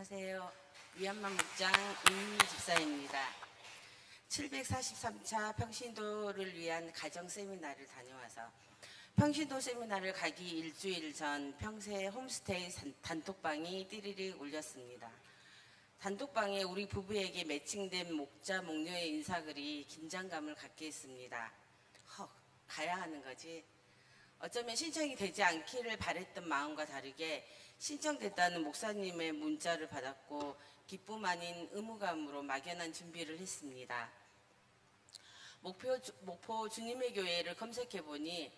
안녕하세요. 위안만 목장 이민희 집사입니다. 743차 평신도를 위한 가정 세미나를 다녀와서 평신도 세미나를 가기 일주일 전 평생 홈스테이 산- 단톡방이 띠리리 울렸습니다. 단톡방에 우리 부부에게 매칭된 목자 목녀의 인사글이 긴장감을 갖게 했습니다. 헉, 가야 하는 거지. 어쩌면 신청이 되지 않기를 바랬던 마음과 다르게 신청됐다는 목사님의 문자를 받았고 기쁨 아닌 의무감으로 막연한 준비를 했습니다. 목표, 주- 목포 주님의 교회를 검색해 보니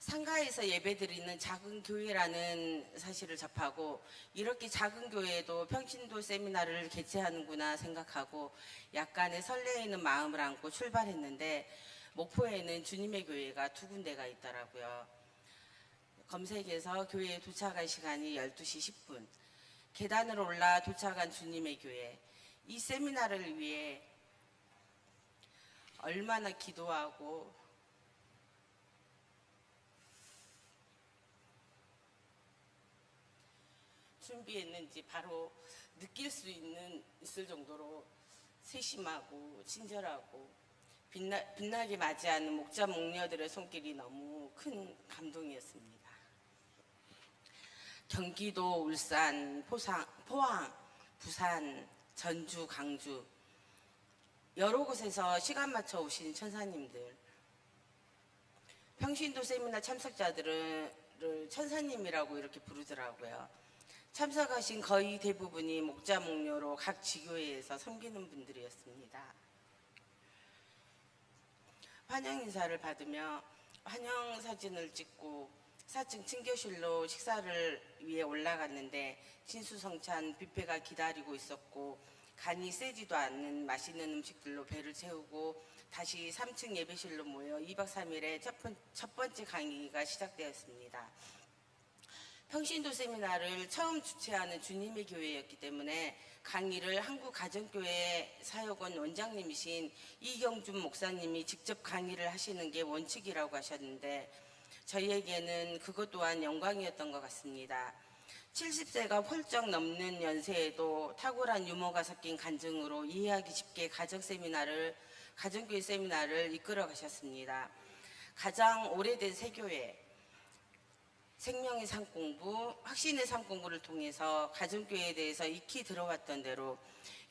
상가에서 예배드리는 작은 교회라는 사실을 접하고 이렇게 작은 교회에도 평신도 세미나를 개최하는구나 생각하고 약간의 설레이는 마음을 안고 출발했는데 목포에는 주님의 교회가 두 군데가 있더라고요. 검색해서 교회에 도착할 시간이 12시 10분. 계단을 올라 도착한 주님의 교회. 이 세미나를 위해 얼마나 기도하고 준비했는지 바로 느낄 수 있는 있을 정도로 세심하고 친절하고 빛나, 빛나게 맞이하는 목자 목녀들의 손길이 너무 큰 감동이었습니다. 경기도, 울산, 포상, 포항, 부산, 전주, 강주 여러 곳에서 시간 맞춰 오신 천사님들 평신도 세미나 참석자들을 천사님이라고 이렇게 부르더라고요. 참석하신 거의 대부분이 목자 목녀로 각 지교회에서 섬기는 분들이었습니다. 환영 인사를 받으며 환영 사진을 찍고 4층 친교실로 식사를 위해 올라갔는데 진수성찬 뷔페가 기다리고 있었고 간이 세지도 않는 맛있는 음식들로 배를 채우고 다시 3층 예배실로 모여 2박 3일의 첫, 번, 첫 번째 강의가 시작되었습니다. 평신도 세미나를 처음 주최하는 주님의 교회였기 때문에 강의를 한국가정교회 사역원 원장님이신 이경준 목사님이 직접 강의를 하시는 게 원칙이라고 하셨는데 저희에게는 그것 또한 영광이었던 것 같습니다. 70세가 훌쩍 넘는 연세에도 탁월한 유머가 섞인 간증으로 이해하기 쉽게 가정 세미나를 가정교회 세미나를 이끌어 가셨습니다. 가장 오래된 세교회 생명의 삶 공부, 확신의 삶 공부를 통해서 가정교회에 대해서 익히 들어왔던 대로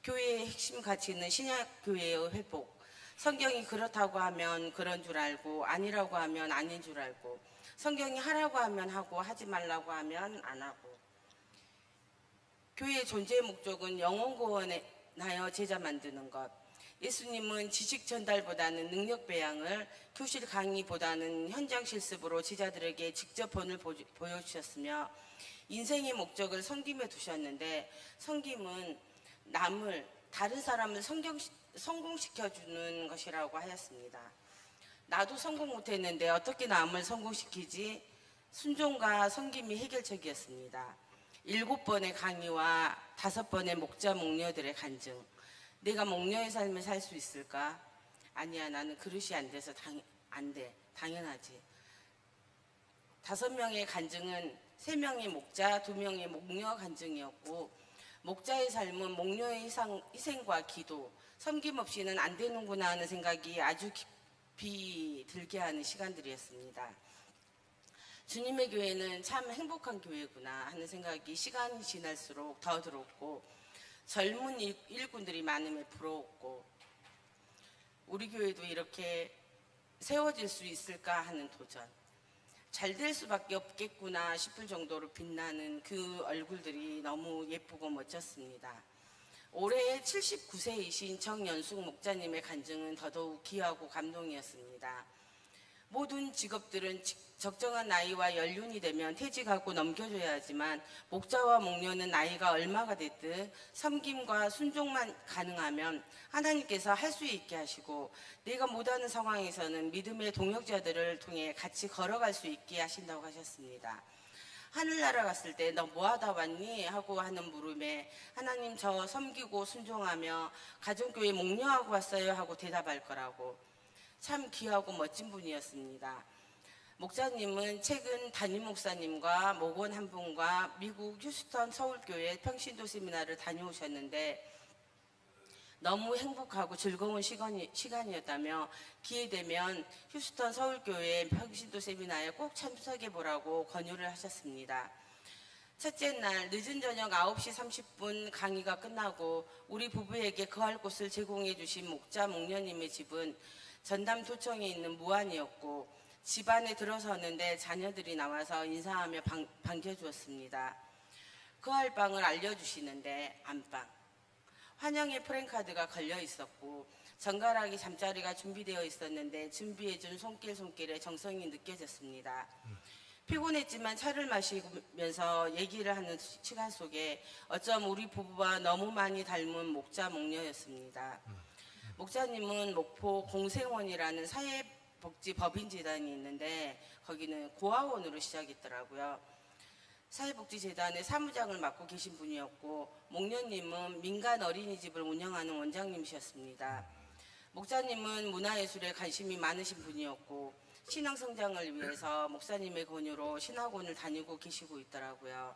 교회의 핵심 가치는 신약교회의 회복, 성경이 그렇다고 하면 그런 줄 알고 아니라고 하면 아닌 줄 알고 성경이 하라고 하면 하고 하지 말라고 하면 안 하고 교회의 존재의 목적은 영혼 구원하여 제자 만드는 것. 예수님은 지식 전달보다는 능력 배양을 교실 강의보다는 현장 실습으로 제자들에게 직접 본을 보- 보여주셨으며 인생의 목적을 섬김에 두셨는데 섬김은 남을 다른 사람을 성경, 성공시켜주는 것이라고 하였습니다. 나도 성공 못했는데 어떻게 남을 성공시키지? 순종과 섬김이 해결책이었습니다. 일곱 번의 강의와 다섯 번의 목자 목녀들의 간증. 내가 목녀의 삶을 살 수 있을까? 아니야, 나는 그릇이 안 돼서 당, 안 돼. 당연하지. 다섯 명의 간증은 세 명의 목자, 두 명의 목녀 간증이었고, 목자의 삶은 목녀의 희생, 희생과 기도, 섬김 없이는 안 되는구나 하는 생각이 아주 깊 이 들게 하는 시간들이었습니다. 주님의 교회는 참 행복한 교회구나 하는 생각이 시간이 지날수록 더 들었고 젊은 일- 일꾼들이 많음에 부러웠고 우리 교회도 이렇게 세워질 수 있을까 하는 도전 잘 될 수밖에 없겠구나 싶을 정도로 빛나는 그 얼굴들이 너무 예쁘고 멋졌습니다. 올해 79세이신 정연숙 목자님의 간증은 더더욱 귀하고 감동이었습니다. 모든 직업들은 직- 적정한 나이와 연륜이 되면 퇴직하고 넘겨줘야 하지만 목자와 목녀는 나이가 얼마가 됐든 섬김과 순종만 가능하면 하나님께서 할 수 있게 하시고 내가 못하는 상황에서는 믿음의 동역자들을 통해 같이 걸어갈 수 있게 하신다고 하셨습니다. 하늘나라 갔을 때 너 뭐 하다 왔니? 하고 하는 물음에 하나님 저 섬기고 순종하며 가정교회 목녀하고 왔어요 하고 대답할 거라고 참 귀하고 멋진 분이었습니다. 목사님은 최근 담임 목사님과 목원 한 분과 미국 휴스턴 서울교회 평신도 세미나를 다녀오셨는데 너무 행복하고 즐거운 시간이, 시간이었다며 기회 되면 휴스턴 서울교회 평신도 세미나에 꼭 참석해 보라고 권유를 하셨습니다. 첫째 날 늦은 저녁 9시 30분 강의가 끝나고 우리 부부에게 거할 곳을 제공해 주신 목자 목녀님의 집은 전남 도청에 있는 무안이었고 집 안에 들어섰는데 자녀들이 나와서 인사하며 반, 반겨주었습니다. 거할 방을 알려주시는데 안방. 환영의 프랭카드가 걸려 있었고 정갈하게 잠자리가 준비되어 있었는데 준비해준 손길 손길에 정성이 느껴졌습니다. 피곤했지만 차를 마시면서 얘기를 하는 시- 시간 속에 어쩜 우리 부부와 너무 많이 닮은 목자 목녀였습니다. 목자님은 목포 공생원이라는 사회복지법인재단이 있는데 거기는 고아원으로 시작했더라고요. 사회복지재단의 사무장을 맡고 계신 분이었고 목녀님은 민간 어린이집을 운영하는 원장님이셨습니다. 목사님은 문화예술에 관심이 많으신 분이었고 신앙 성장을 위해서 목사님의 권유로 신학원을 다니고 계시고 있더라고요.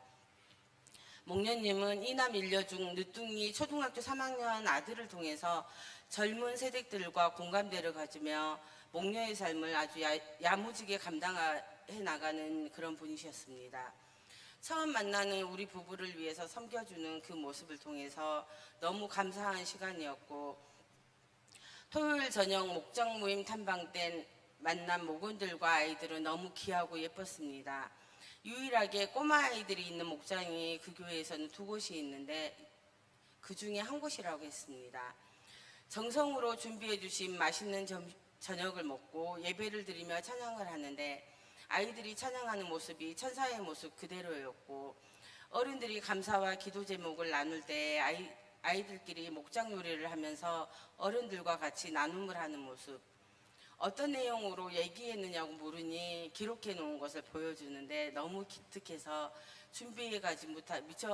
목련님은 이남 일녀 중 늦둥이 초등학교 3학년 아들을 통해서 젊은 세대들과 공감대를 가지며 목녀의 삶을 아주 야, 야무지게 감당해 나가는 그런 분이셨습니다. 처음 만나는 우리 부부를 위해서 섬겨주는 그 모습을 통해서 너무 감사한 시간이었고 토요일 저녁 목장 모임 탐방 땐 만난 목원들과 아이들은 너무 귀하고 예뻤습니다. 유일하게 꼬마 아이들이 있는 목장이 그 교회에서는 두 곳이 있는데 그 중에 한 곳이라고 했습니다. 정성으로 준비해 주신 맛있는 점- 저녁을 먹고 예배를 드리며 찬양을 하는데 아이들이 찬양하는 모습이 천사의 모습 그대로였고 어른들이 감사와 기도 제목을 나눌 때 아이, 아이들끼리 목장 요리를 하면서 어른들과 같이 나눔을 하는 모습. 어떤 내용으로 얘기했느냐고 물으니 기록해 놓은 것을 보여주는데 너무 기특해서 준비하지 못하 미처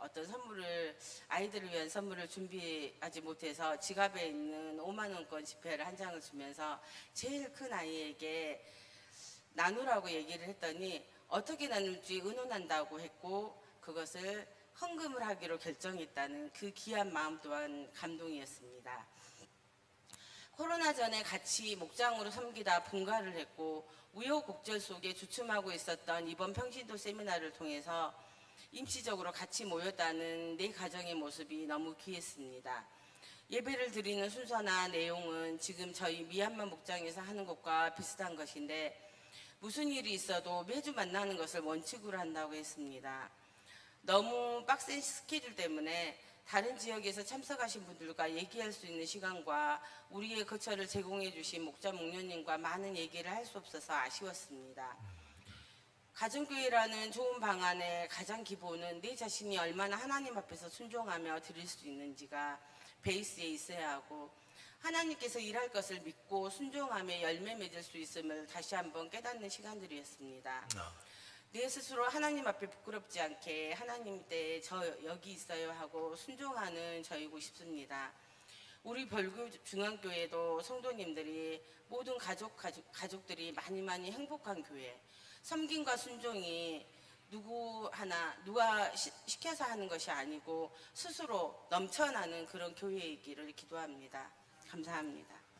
어떤 선물을 아이들을 위한 선물을 준비하지 못해서 지갑에 있는 5만 원권 지폐를 한 장을 주면서 제일 큰 아이에게 나누라고 얘기를 했더니 어떻게 나눌지 의논한다고 했고 그것을 헌금을 하기로 결정했다는 그 귀한 마음 또한 감동이었습니다. 코로나 전에 같이 목장으로 섬기다 분가를 했고 우여곡절 속에 주춤하고 있었던 이번 평신도 세미나를 통해서 임시적으로 같이 모였다는 내 가정의 모습이 너무 귀했습니다. 예배를 드리는 순서나 내용은 지금 저희 미얀마 목장에서 하는 것과 비슷한 것인데 무슨 일이 있어도 매주 만나는 것을 원칙으로 한다고 했습니다. 너무 빡센 스케줄 때문에 다른 지역에서 참석하신 분들과 얘기할 수 있는 시간과 우리의 거처를 제공해 주신 목자 목련님과 많은 얘기를 할 수 없어서 아쉬웠습니다. 가정교회라는 좋은 방안의 가장 기본은 내 자신이 얼마나 하나님 앞에서 순종하며 드릴 수 있는지가 베이스에 있어야 하고 하나님께서 일할 것을 믿고 순종하며 열매 맺을 수 있음을 다시 한번 깨닫는 시간들이었습니다. 내 스스로 하나님 앞에 부끄럽지 않게 하나님 때 저 여기 있어요 하고 순종하는 저이고 싶습니다. 우리 벌교 중앙교회도 성도님들이 모든 가족, 가족 가족들이 많이 많이 행복한 교회. 섬김과 순종이 누구 하나 누가 시, 시켜서 하는 것이 아니고 스스로 넘쳐나는 그런 교회이기를 기도합니다. 감사합니다.